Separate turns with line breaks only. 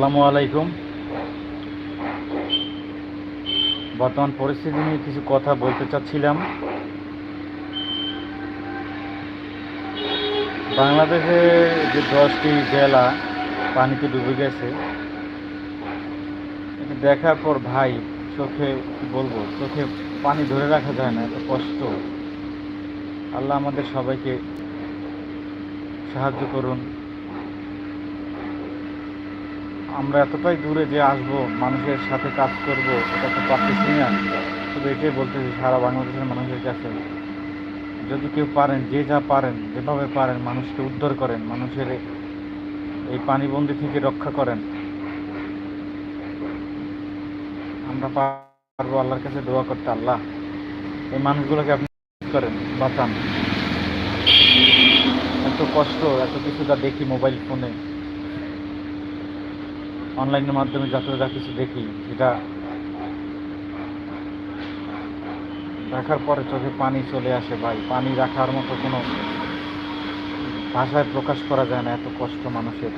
আসসালামু আলাইকুম। বর্তমান পরিস্থিতি নিয়ে কিছু কথা বলতে চাচ্ছিলাম। বাংলাদেশে যে দশটি জেলা পানিতে ডুবে গেছে দেখার পর ভাই চোখে বলব, চোখে পানি ধরে রাখা যায় না, এত কষ্ট। আল্লাহ আমাদের সবাইকে সাহায্য করুন। আমরা এতটাই দূরে যে আসব, মানুষের সাথে কাজ করব, এটা তো পারতেছি না শুধু এটাই বলতেছি, সারা বাংলাদেশের মানুষের কাছে। যদি কেউ পারেন, যে যা পারেন, যেভাবে পারেন, মানুষকে উদ্ধার করেন, মানুষের এই পানিবন্দি থেকে রক্ষা করেন। আমরা পারব আল্লাহর কাছে দোয়া করতে, আল্লাহ। এই মানুষগুলোকে আপনি করেন, বাঁচান। এত কষ্ট, এত কিছু যা দেখি মোবাইল ফোনে। অনলাইনের মাধ্যমে যাতে যা কিছু দেখি, সেটা রাখার পরে চোখে পানি চলে আসে ভাই। পানি রাখার মতো কোনো ভাষায় প্রকাশ করা যায় না, এত কষ্ট মানুষের।